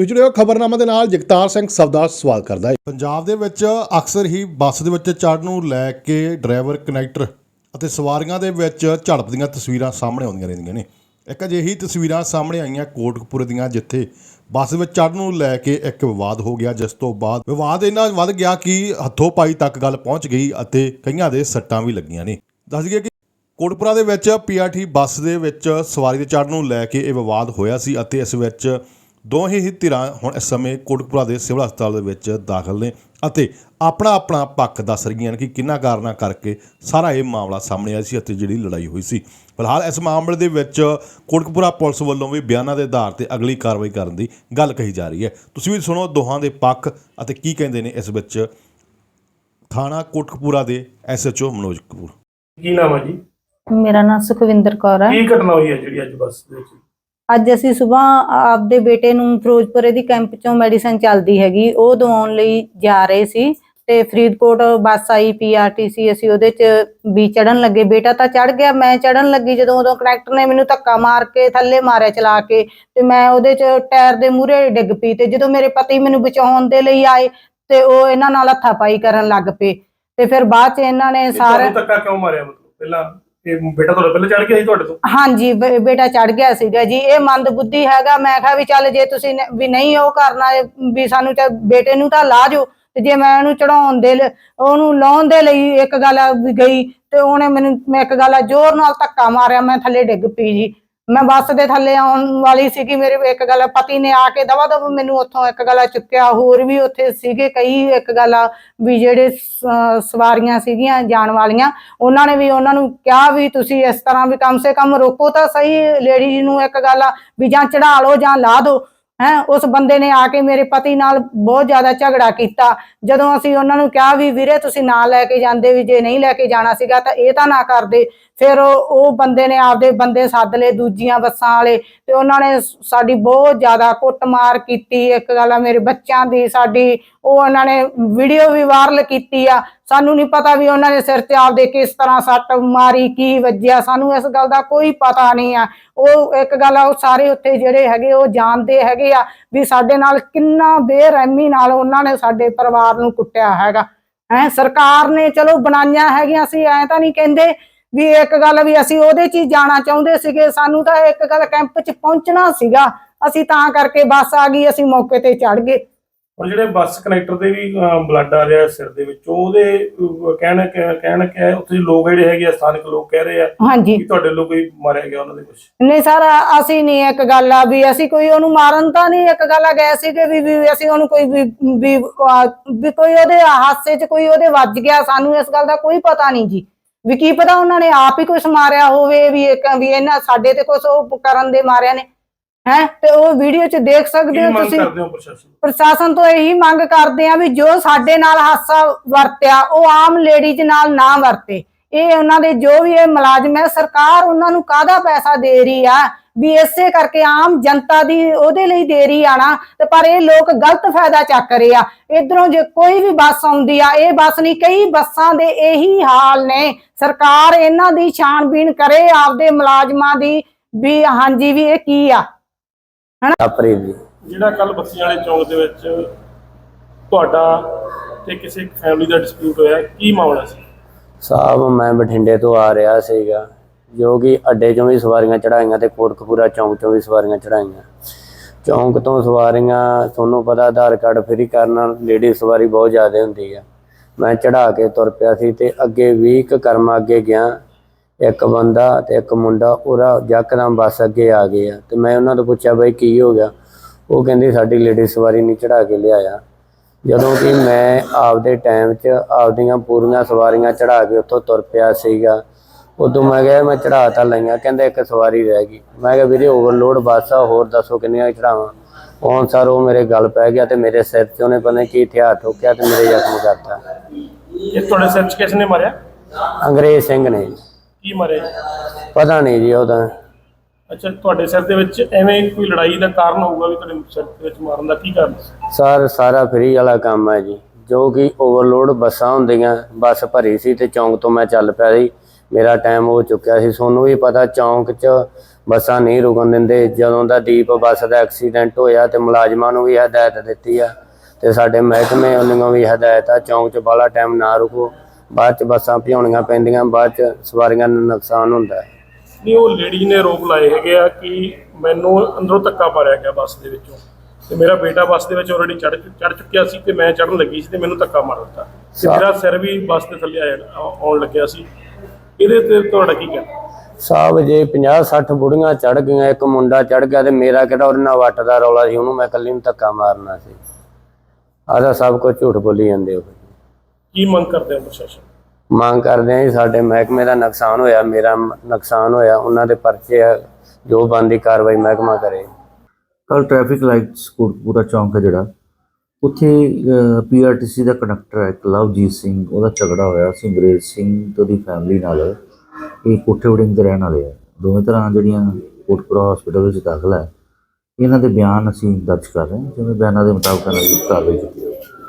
ਤੁਸੀਂ ਜੁੜੇ ਹੋ ਖਬਰਨਾਮਾ ਦੇ ਨਾਲ, ਜਗਤਾਰ ਸਿੰਘ ਸਵਦਾ ਸਵਾਲ ਕਰਦਾ ਹੈ। ਪੰਜਾਬ ਦੇ ਵਿੱਚ ਅਕਸਰ ਹੀ ਬੱਸ ਦੇ ਵਿੱਚ ਚੜ੍ਹਨ ਨੂੰ ਲੈ ਕੇ ਡਰਾਈਵਰ ਕਨੈਕਟਰ ਅਤੇ ਸਵਾਰੀਆਂ ਦੇ ਵਿੱਚ ਝੜਪ ਦੀਆਂ ਤਸਵੀਰਾਂ ਸਾਹਮਣੇ ਆਉਂਦੀਆਂ ਰਹਿੰਦੀਆਂ ਨੇ। ਇੱਕ ਅਜਿਹੀ ਤਸਵੀਰਾਂ ਸਾਹਮਣੇ ਆਈਆਂ ਕੋਟਕਪੂਰੇ ਦੀਆਂ, ਜਿੱਥੇ ਬੱਸ ਵਿੱਚ ਚੜ੍ਹਨ ਨੂੰ ਲੈ ਕੇ ਇੱਕ ਵਿਵਾਦ ਹੋ ਗਿਆ, ਜਿਸ ਤੋਂ ਬਾਅਦ ਵਿਵਾਦ ਇੰਨਾ ਵੱਧ ਗਿਆ ਕਿ ਹੱਥੋਂ ਪਾਈ ਤੱਕ ਗੱਲ ਪਹੁੰਚ ਗਈ ਅਤੇ ਕਈਆਂ ਦੇ ਸੱਟਾਂ ਵੀ ਲੱਗੀਆਂ ਨੇ। ਦੱਸ ਦਈਏ ਕਿ ਕੋਟਪੁਰਾ ਦੇ ਵਿੱਚ ਪੀਆਰਟੀ ਬੱਸ ਦੇ ਵਿੱਚ ਸਵਾਰੀ ਦੇ ਚੜ੍ਹਨ ਨੂੰ ਲੈ ਕੇ ਇਹ ਵਿਵਾਦ ਹੋਇਆ ਸੀ ਅਤੇ ਇਸ ਵਿੱਚ ਦੋਹੇ ਹੀ ਧਿਰਾਂ ਹੁਣ ਇਸ ਸਮੇਂ ਕੋਟਕਪੁਰਾ ਦੇ ਸਿਵਲ ਹਸਪਤਾਲ ਦੇ ਵਿੱਚ ਦਾਖਲ ਨੇ ਅਤੇ ਆਪਣਾ ਆਪਣਾ ਪੱਖ ਦੱਸ ਰਹੀਆਂ ਨੇ ਕਿ ਕਿੰਨਾ ਕਾਰਨਾਂ ਕਰਕੇ ਸਾਰਾ ਇਹ ਮਾਮਲਾ ਸਾਹਮਣੇ ਆਇਆ ਸੀ ਅਤੇ ਜਿਹੜੀ ਲੜਾਈ ਹੋਈ ਸੀ। ਫਿਲਹਾਲ ਇਸ ਮਾਮਲੇ ਦੇ ਵਿੱਚ ਕੋਟਕਪੁਰਾ ਪੁਲਿਸ ਵੱਲੋਂ ਵੀ ਬਿਆਨਾਂ ਦੇ ਆਧਾਰ ਤੇ ਅਗਲੀ ਕਾਰਵਾਈ ਕਰਨ ਦੀ ਗੱਲ ਕਹੀ ਜਾ ਰਹੀ ਹੈ। ਤੁਸੀਂ ਵੀ ਸੁਣੋ ਦੋਹਾਂ ਦੇ ਪੱਖ ਅਤੇ ਕੀ ਕਹਿੰਦੇ ਨੇ ਇਸ ਵਿੱਚ ਥਾਣਾ ਕੋਟਕਪੂਰਾ ਦੇ ਐਸਐਚਓ ਮਨੋਜ ਕਪੂਰ। ਕੀ ਨਾਮ ਹੈ ਜੀ? ਮੇਰਾ ਨਾਮ ਸੁਖਵਿੰਦਰ ਕੌਰ ਹੈ। ਕੀ ਘਟਨਾ ਹੋਈ ਹੈ ਜਿਹੜੀ ਅੱਜ ਬੱਸ ਦੇ ਵਿੱਚ? ਅੱਜ ਅਸੀਂ ਸਵੇਰ ਆਪਦੇ ਬੇਟੇ ਨੂੰ ਫਿਰੋਜ਼ਪੁਰੇ ਦੀ ਕੈਂਪ ਚੋਂ ਮੈਡੀਸਨ ਚੱਲਦੀ ਹੈਗੀ ਉਹ ਦਵਾਉਣ ਲਈ ਜਾ ਰਹੇ ਸੀ ਤੇ ਫਰੀਦਕੋਟ ਬੱਸ ਆਈ ਪੀਆਰਟੀਸੀ ਅਸੀਂ ਉਹਦੇ ਚ ਵੀ ਚੜਨ ਲੱਗੇ। ਬੇਟਾ ਤਾਂ ਚੜ ਗਿਆ ਮੈਂ ਚੜਨ ਲੱਗੀ ਜਦੋਂ ਉਦੋਂ ਕਨੈਕਟਰ ਨੇ ਮੈਨੂੰ ਧੱਕਾ ਮਾਰ ਕੇ ਥੱਲੇ ਮਾਰਿਆ ਚਲਾ ਕੇ ਤੇ ਮੈਂ ਉਹਦੇ ਚ ਟਾਇਰ ਦੇ ਮੂਹਰੇ ਡਿੱਗ ਪਈ ਤੇ ਜਦੋਂ ਮੇਰੇ ਪਤੀ ਮੈਨੂੰ ਬਚਾਉਣ ਦੇ ਲਈ ਆਏ ਤੇ ਉਹ ਇਹਨਾਂ ਨਾਲ ਹੱਥਾਪਾਈ ਕਰਨ ਲੱਗ ਪਏ ਤੇ ਫਿਰ ਬਾਅਦ ਚ ਇਹਨਾਂ ਨੇ ਸਾਰੇ ਸਾਰੇ ਧੱਕਾ ਕਿਉਂ ਮਾਰਿਆ ਮਤਲਬ? ਪਹਿਲਾਂ ਇਹ ਬੇਟਾ ਤੁਹਾਡਾ ਪਹਿਲਾਂ ਚੜ ਗਿਆ ਸੀ ਤੁਹਾਡੇ ਤੋਂ? ਹਾਂਜੀ, ਬੇ- ਬੇਟਾ ਚੜ ਗਿਆ ਸੀਗਾ ਜੀ। ਇਹ ਮੰਦ ਬੁੱਧੀ ਹੈਗਾ। ਮੈਂ ਕਿਹਾ ਵੀ ਚੱਲ ਜੇ ਤੁਸੀਂ ਨ- ਵੀ ਨਹੀਂ ਉਹ ਕਰਨਾ, ਵੀ ਸਾਨੂੰ ਤਾਂ ਬੇਟੇ ਨੂੰ ਤਾਂ ਲਾ ਜੋ ਤੇ ਜੇ ਮੈਂ ਉਹਨੂੰ ਚੜਾਉਣ ਦੇ ਲ- ਉਹਨੂੰ ਲਾਉਣ ਦੇ ਲਈ ਇੱਕ ਗੱਲ ਆ ਵੀ ਗਈ, ਤੇ ਉਹਨੇ ਮੈਨੂੰ, ਮੈਂ ਇੱਕ ਗੱਲ ਆ, ਜ਼ੋਰ ਨਾਲ ਧੱਕਾ ਮਾਰਿਆ। ਮੈਂ ਥੱਲੇ ਡਿੱਗ ਪਈ ਜੀ। ਮੈਂ ਬੱਸ ਦੇ ਥੱਲੇ ਆਉਣ ਵਾਲੀ ਸੀਗੀ, ਮੇਰੇ ਇੱਕ ਗੱਲ ਪਤੀ ਨੇ ਆ ਕੇ ਦਵਾ ਦਵ ਮੈਨੂੰ ਉੱਥੋਂ ਇੱਕ ਗੱਲ ਚੁੱਕਿਆ, ਹੋਰ ਵੀ ਉੱਥੇ ਸੀਗੇ ਕਈ ਇੱਕ ਗੱਲ ਵੀ ਜਿਹੜੇ ਸਵਾਰੀਆਂ ਸੀਗੀਆਂ ਜਾਣ ਵਾਲੀਆਂ, ਉਹਨਾਂ ਨੇ ਵੀ ਉਹਨਾਂ ਨੂੰ ਕਿਹਾ ਵੀ ਤੁਸੀਂ ਇਸ ਤਰ੍ਹਾਂ ਵੀ ਕਮ ਸੇ ਕਮ ਰੋਕੋ ਤਾਂ ਸਹੀ, ਲੇਡੀ ਨੂੰ ਇੱਕ ਗੱਲ ਵੀ ਜਾਂ ਚੜਾ ਲਓ ਜਾਂ ਲਾ ਦਿਓ। ਹੈ, ਉਸ ਬੰਦੇ ਨੇ ਆ ਕੇ ਮੇਰੇ ਪਤੀ ਨਾਲ ਬਹੁਤ ਜ਼ਿਆਦਾ ਝਗੜਾ ਕੀਤਾ। ਜਦੋਂ ਅਸੀਂ ਉਹਨਾਂ ਨੂੰ ਕਿਹਾ ਵੀ ਵੀਰੇ ਤੁਸੀਂ ਨਾ ਲੈ ਕੇ ਜਾਂਦੇ ਵੀ, ਜੇ ਨਹੀਂ ਲੈ ਕੇ ਜਾਣਾ ਸੀਗਾ ਤਾਂ ਇਹ ਤਾਂ ਨਾ ਕਰਦੇ। ਫਿਰ ਉਹ ਉਹ ਬੰਦੇ ਨੇ ਆਪਦੇ ਬੰਦੇ ਸੱਦ ਲਏ ਦੂਜੀਆਂ ਬੱਸਾਂ ਵਾਲੇ ਤੇ ਉਹਨਾਂ ਨੇ ਸਾਡੀ ਬਹੁਤ ਜ਼ਿਆਦਾ ਕੁੱਟਮਾਰ ਕੀਤੀ। ਇੱਕ ਗੱਲ ਆ, ਮੇਰੇ ਬੱਚਿਆਂ ਦੀ ਸਾਡੀ, ਉਹ ਉਹਨਾਂ ਨੇ ਵੀਡੀਓ ਵੀ ਵਾਇਰਲ ਕੀਤੀ ਆ। ਸਾਨੂੰ ਨਹੀਂ ਪਤਾ ਵੀ ਉਹਨਾਂ ਨੇ ਸਿਰ ਤੇ ਆਪਦੇ ਕਿਸ ਤਰ੍ਹਾਂ ਸੱਟ ਮਾਰੀ, ਕੀ ਵੱਜਿਆ। ਸਾਨੂੰ ਇਸ ਗੱਲ ਦਾ ਕੋਈ ਪਤਾ ਨਹੀਂ ਆ। ਉਹ ਇੱਕ ਗੱਲ ਆ, ਉਹ ਸਾਰੇ ਉੱਥੇ ਜਿਹੜੇ ਹੈਗੇ, ਉਹ ਜਾਣਦੇ ਹੈਗੇ ਆ ਵੀ ਸਾਡੇ ਨਾਲ ਕਿੰਨਾ ਬੇਰਹਿਮੀ ਨਾਲ ਉਹਨਾਂ ਨੇ ਸਾਡੇ ਪਰਿਵਾਰ ਨੂੰ ਕੁੱਟਿਆ ਹੈਗਾ। ਹੈ, ਸਰਕਾਰ ਨੇ ਚਲੋ ਬਣਾਈਆਂ ਹੈਗੀਆਂ ਸੀ, ਐ ਤਾਂ ਨਹੀਂ ਕਹਿੰਦੇ ਵੀ ਇੱਕ ਗੱਲ ਵੀ ਅਸੀਂ ਉਹਦੇ 'ਚ ਹੀ ਜਾਣਾ ਚਾਹੁੰਦੇ ਸੀਗੇ। ਸਾਨੂੰ ਤਾਂ ਇੱਕ ਗੱਲ ਕੈਂਪ 'ਚ ਪਹੁੰਚਣਾ ਸੀਗਾ। ਅਸੀਂ ਤਾਂ ਕਰਕੇ ਬੱਸ ਆ ਗਈ, ਅਸੀਂ ਮੌਕੇ ਤੇ ਚੜ ਗਏ। ਔਰ ਜਿਹੜੇ ਬੱਸ ਕਨੈਕਟਰ ਦੇ ਵੀ ਬਲੱਡ ਆ ਰਿਹਾ ਸਿਰ ਦੇ ਵਿੱਚੋਂ ਉਹਦੇ ਕਹਿਣ ਕਹਿਣ ਕਿ ਉੱਥੇ ਲੋਕ ਜਿਹੜੇ ਹੈਗੇ ਆ ਸਥਾਨਕ ਲੋਕ ਕਹਿ ਰਹੇ ਆ ਹਾਂਜੀ। ਕਿ ਤੁਹਾਡੇ ਲੋਕ ਕੋਈ ਮਾਰਿਆ ਗਿਆ ਉਹਨਾਂ ਦੇ ਕੁਝ ਨਹੀਂ ਸਰ ਅਸੀਂ ਨਹੀਂ ਇੱਕ ਗੱਲ ਆ ਵੀ ਅਸੀਂ ਕੋਈ ਉਹਨੂੰ ਮਾਰਨ ਤਾਂ ਨਹੀਂ ਇੱਕ ਗੱਲ ਆ ਗਏ ਸੀਗੇ ਵੀ ਵੀ ਅਸੀਂ ਉਹਨੂੰ ਕੋਈ ਵੀ ਵੀ ਕੋਈ ਉਹਦੇ ਹਾਦਸੇ 'ਚ ਕੋਈ ਉਹਦੇ ਵੱਜ ਗਿਆ ਸਾਨੂੰ ਇਸ ਗੱਲ ਦਾ ਕੋਈ ਪਤਾ ਨਹੀਂ ਜੀ। ਵੀ ਕੀ ਪਤਾ ਉਹਨਾਂ ਨੇ ਆਪ ਹੀ ਕੁਝ ਮਾਰਿਆ ਹੋਵੇ ਵੀ ਇੱਕ ਵੀ ਇਹਨਾਂ ਸਾਡੇ ਤੇ ਕੁਝ ਉਹ ਕਰਨ ਦੇ ਮਾਰਿਆ ਨੇ। ਹੈ ਤੇ ਉਹ ਵੀਡੀਓ 'ਚ ਦੇਖ ਸਕਦੇ ਹੋ ਤੁਸੀਂ। ਕਰਦੇ ਹੋ ਪ੍ਰਸ਼ਾਸਨ ਪ੍ਰਸ਼ਾਸਨ ਤੋਂ ਇਹੀ ਮੰਗ ਕਰਦੇ ਆ ਵੀ ਜੋ ਸਾਡੇ ਨਾਲ ਹਾਦਸਾ ਵਰਤਿਆ ਉਹ ਆਮ ਲੇਡੀਜ਼ ਨਾਲ ਨਾ ਵਰਤੇ। ਇਹ ਉਹਨਾਂ ਦੇ ਜੋ ਵੀ ਇਹ ਮੁਲਾਜ਼ਮ ਹੈ ਸਰਕਾਰ ਉਹਨਾਂ ਨੂੰ ਕਾਹਦਾ ਪੈਸਾ ਦੇ ਰਹੀ ਆ? ਵੀ ਇਸੇ ਕਰਕੇ ਆਮ ਜਨਤਾ ਦੀ ਉਹਦੇ ਲਈ ਦੇ ਰਹੀ ਆ ਨਾ ਤੇ ਪਰ ਇਹ ਲੋਕ ਗਲਤ ਫਾਇਦਾ ਚੱਕ ਰਹੇ ਆ। ਇਧਰੋਂ ਜੇ ਕੋਈ ਵੀ ਬੱਸ ਆਉਂਦੀ ਆ ਇਹ ਬੱਸ ਨਹੀਂ ਕਈ ਬੱਸਾਂ ਦੇ ਇਹੀ ਹਾਲ ਨੇ। ਸਰਕਾਰ ਇਹਨਾਂ ਦੀ ਛਾਣਬੀਣ ਕਰੇ ਆਪਦੇ ਮੁਲਾਜ਼ਮਾਂ ਦੀ ਵੀ ਹਾਂਜੀ ਵੀ ਇਹ ਕੀ ਆ? ਆਪਰੇ ਜੀ ਜਿਹੜਾ ਕੱਲ ਬੱਸੀਆਂ ਵਾਲੇ ਚੌਂਕ ਦੇ ਵਿੱਚ ਤੁਹਾਡਾ ਤੇ ਕਿਸੇ ਫੈਮਿਲੀ ਦਾ ਡਿਸਪਿਊਟ ਹੋਇਆ ਕੀ ਮਾਮਲਾ ਸੀ? ਸਾਹਿਬ ਮੈਂ ਬਠਿੰਡੇ ਤੋਂ ਆ ਰਿਹਾ ਸੀਗਾ ਜੋ ਕਿ ਅੱਡੇ ਚੋਂ ਵੀ ਸਵਾਰੀਆਂ ਚੜਾਈਆਂ ਤੇ ਕੋਟਕਪੂਰਾ ਚੌਂਕ ਚੋਂ ਵੀ ਸਵਾਰੀਆਂ ਚੜਾਈਆਂ ਚੌਂਕ ਤੋਂ ਸਵਾਰੀਆਂ ਤੁਹਾਨੂੰ ਪਤਾ ਆਧਾਰ ਕਾਰਡ ਫਰੀ ਕਰਨ ਨਾਲ ਲੇਡੀ ਸਵਾਰੀ ਬਹੁਤ ਜ਼ਿਆਦਾ ਹੁੰਦੀ ਆ। ਮੈਂ ਚੜਾ ਕੇ ਤੁਰ ਪਿਆ ਸੀ ਤੇ ਅੱਗੇ 20 ਕੁ ਕਰਮ ਅੱਗੇ ਗਿਆ। ਇੱਕ ਬੰਦਾ ਤੇ ਇੱਕ ਮੁੰਡਾ ਉਹਦਾ ਯਕਦਮ ਬੱਸ ਅੱਗੇ ਆ ਗਏ ਆ। ਤੇ ਮੈਂ ਉਹਨਾਂ ਤੋਂ ਪੁੱਛਿਆ ਬਈ ਕੀ ਹੋ ਗਿਆ? ਉਹ ਕਹਿੰਦੇ ਸਾਡੀ ਲੇਡੀ ਸਵਾਰੀ ਨਹੀਂ ਚੜਾ ਕੇ ਲਿਆਇਆ। ਜਦੋਂ ਕਿ ਮੈਂ ਆਪਦੇ ਟਾਈਮ 'ਚ ਆਪਦੀਆਂ ਪੂਰੀਆਂ ਸਵਾਰੀਆਂ ਚੜਾ ਕੇ ਉੱਥੋਂ ਤੁਰ ਪਿਆ ਸੀਗਾ। ਉਦੋਂ ਮੈਂ ਕਿਹਾ ਮੈਂ ਚੜਾ ਤਾਂ ਲਈਆਂ। ਕਹਿੰਦੇ ਇੱਕ ਸਵਾਰੀ ਰਹਿ ਗਈ। ਮੈਂ ਕਿਹਾ ਵੀਰੇ ਓਵਰਲੋਡ ਬੱਸ ਆ ਹੋਰ ਦੱਸੋ ਕਿੰਨੀਆਂ ਚੜਾਵਾਂ ਉਹ ਸਰ ਉਹ ਮੇਰੇ ਗੱਲ ਪੈ ਗਿਆ ਤੇ ਮੇਰੇ ਸਿਰ 'ਚ ਉਹਨੇ ਪਤਾ ਕੀ ਹਥਿਆਰ ਠੋਕਿਆ ਤੇ ਮੇਰੇ ਜ਼ਖਮ ਕਰਤਾ। ਇਹ ਤੁਹਾਡੇ ਸਿਰ 'ਚ ਕਿਸ ਨੇ ਮਾਰਿਆ? ਅੰਗਰੇਜ਼ ਸਿੰਘ ਨੇ। ਕੀ ਮਾਰਿਆ ਜੀ? ਪਤਾ ਨਹੀਂ ਜੀ ਉਹਦਾ ਅੱਛਾ ਤੁਹਾਡੇ ਸਿਰ ਦੇ ਵਿੱਚ ਐਵੇਂ ਕੋਈ ਲੜਾਈ ਦਾ ਕਾਰਨ ਹੋਊਗਾ ਵੀ ਤੁਹਾਡੇ ਸਿਰ ਦੇ ਵਿੱਚ ਮਾਰਨ ਦਾ ਕੀ ਕਾਰਨ ਸੀ? ਸਰ ਸਾਰਾ ਫ੍ਰੀ ਵਾਲਾ ਕੰਮ ਹੈ ਜੀ। ਜੋ ਕਿ ਓਵਰਲੋਡ ਬੱਸਾਂ ਹੁੰਦੀਆਂ ਬੱਸ ਭਰੀ ਸੀ ਤੇ ਚੌਂਕ ਤੋਂ ਮੈਂ ਚੱਲ ਪਿਆ ਸੀ। ਮੇਰਾ ਟਾਈਮ ਹੋ ਚੁੱਕਿਆ ਸੀ। ਤੁਹਾਨੂੰ ਵੀ ਪਤਾ ਚੌਂਕ 'ਚ ਬੱਸਾਂ ਨਹੀਂ ਰੁਕਣ ਦਿੰਦੇ। ਜਦੋਂ ਦਾ ਦੀਪ ਬੱਸ ਦਾ ਐਕਸੀਡੈਂਟ ਹੋਇਆ ਤੇ ਮੁਲਾਜ਼ਮਾਂ ਨੂੰ ਵੀ ਹਦਾਇਤ ਦਿੱਤੀ ਆ ਤੇ ਸਾਡੇ ਮਹਿਕਮੇ ਵੱਲੋਂ ਵੀ ਹਦਾਇਤ ਆ ਚੌਂਕ 'ਚ ਬਾਲਾ ਟਾਈਮ ਨਾ ਰੁਕੋ। ਬਾਅਦ 'ਚ ਬੱਸਾਂ ਭਿਉਣੀਆਂ ਪੈਂਦੀਆਂ ਬਾਅਦ 'ਚ ਸਵਾਰੀਆਂ ਨੂੰ ਨੁਕਸਾਨ ਹੁੰਦਾ ਹੈ। ਨਹੀਂ ਉਹ ਲੇਡੀ ਨੇ ਰੋਪ ਲਾਏ ਹੈਗੇ ਆ ਕਿ ਮੈਨੂੰ ਅੰਦਰੋਂ ਧੱਕਾ ਮਾਰਿਆ ਗਿਆ ਬੱਸ ਦੇ ਵਿੱਚੋਂ। ਤੇ ਮੇਰਾ ਬੇਟਾ ਬੱਸ ਦੇ ਵਿੱਚ ਆਲਰੇਡੀ ਚੜ ਚੜ ਚੁੱਕਿਆ ਸੀ ਤੇ ਮੈਂ ਚੜਨ ਲੱਗੀ ਸੀ ਤੇ ਮੈਨੂੰ ਧੱਕਾ ਮਾਰ ਦਿੱਤਾ। ਤੇ ਮੇਰਾ ਸਿਰ ਵੀ ਬੱਸ ਦੇ ਥੱਲੇ ਆਉਣ ਲੱਗਿਆ ਸੀ। ਇਹਦੇ ਤੇ ਤੁਹਾਡਾ ਕੀ ਕਹਿਣਾ? ਸਾਹਿਬ ਜੇ 50 60 ਬੁੜੀਆਂ ਚੜ ਗਈਆਂ ਇੱਕ ਮੁੰਡਾ ਚੜ ਗਿਆ ਤੇ ਮੇਰਾ ਕਿਹੜਾ ਉਹਦੇ ਨਾਲ ਵੱਟ ਦਾ ਰੌਲਾ ਸੀ ਉਹਨੂੰ ਮੈਂ ਇਕੱਲੀ ਨੂੰ ਧੱਕਾ ਮਾਰਨਾ ਸੀ। ਆਦਾ ਸਭ ਕੁਝ ਝੂਠ ਬੋਲੀ ਜਾਂਦੇ ਹੋ। ਕੀ ਮੰਗ ਕਰਦੇ ਹੋ ਪ੍ਰਸ਼ਾਸਨ? ਮੰਗ ਕਰਦੇ ਆ ਜੀ ਸਾਡੇ ਮਹਿਕਮੇ ਦਾ ਨੁਕਸਾਨ ਹੋਇਆ ਮੇਰਾ ਮ- ਨੁਕਸਾਨ ਹੋਇਆ ਉਹਨਾਂ ਦੇ ਪਰਚੇ ਆ ਜੋ ਬੰਦੀ ਕਾਰਵਾਈ ਮਹਿਕਮਾ ਕਰੇ। ਕੱਲ ਟ੍ਰੈਫਿਕ ਲਾਈਟਸ ਕੋਟਪੂਰਾ ਚੌਂਕ ਹੈ ਜਿਹੜਾ। ਉੱਥੇ ਪੀਆਰਟੀਸੀ ਦਾ ਕੰਡਕਟਰ ਹੈ ਇੱਕ ਲਵਜੀਤ ਸਿੰਘ ਉਹਦਾ ਝਗੜਾ ਹੋਇਆ ਸੀ ਅੰਗਰੇਜ਼ ਸਿੰਘ ਤੇ ਉਹਦੀ ਫੈਮਿਲੀ ਨਾਲ। ਇਹ ਕੋਠੇ ਵੜਿੰਗ ਦੇ ਰਹਿਣ ਵਾਲੇ ਆ। ਦੋਵੇਂ ਤਰ੍ਹਾਂ ਜਿਹੜੀਆਂ ਕੋਟਪੂਰਾ ਹਸਪੀਟਲ ਵਿੱਚ ਦਾਖਲ ਹੈ ਇਹਨਾਂ ਦੇ ਬਿਆਨ ਅਸੀਂ ਦਰਜ ਕਰ ਰਹੇ ਹਾਂ ਜਿਵੇਂ ਬਿਆਨਾਂ ਦੇ ਮੁਤਾਬਕ ਇਹਨਾਂ ਦੀ ਕਾਰਵਾਈ ਕੀਤੀ ਜਾਵੇਗੀ